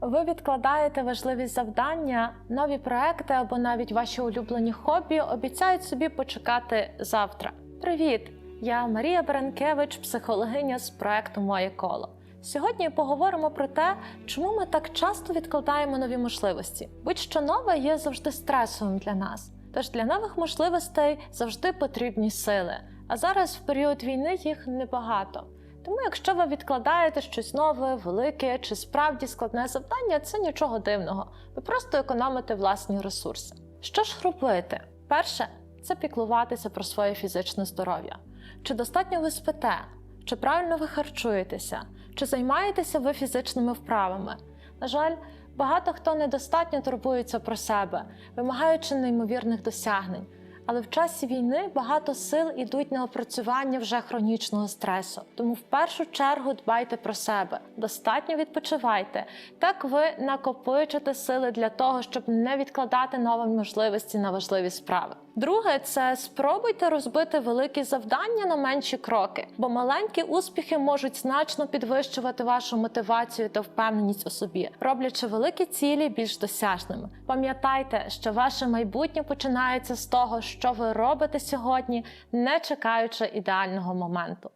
Ви відкладаєте важливі завдання, нові проекти або навіть ваші улюблені хобі обіцяють собі почекати завтра. Привіт! Я Марія Беренкевич, психологиня з проекту Моє коло. Сьогодні поговоримо про те, чому ми так часто відкладаємо нові можливості. Будь-що нове є завжди стресовим для нас. Тож для нових можливостей завжди потрібні сили. А зараз в період війни їх небагато. Тому, якщо ви відкладаєте щось нове, велике чи справді складне завдання, це нічого дивного. Ви просто економите власні ресурси. Що ж робити? Перше це піклуватися про своє фізичне здоров'я. Чи достатньо ви спите? Чи правильно ви харчуєтеся? Чи займаєтеся ви фізичними вправами? На жаль, багато хто недостатньо турбується про себе, вимагаючи неймовірних досягнень. Але в часі війни багато сил ідуть на опрацювання вже хронічного стресу. Тому в першу чергу дбайте про себе, достатньо відпочивайте. Так ви накопичите сили для того, щоб не відкладати нові можливості на важливі справи. Друге, це спробуйте розбити великі завдання на менші кроки, бо маленькі успіхи можуть значно підвищувати вашу мотивацію та впевненість у собі, роблячи великі цілі більш досяжними. Пам'ятайте, що ваше майбутнє починається з того, що ви робите сьогодні, не чекаючи ідеального моменту.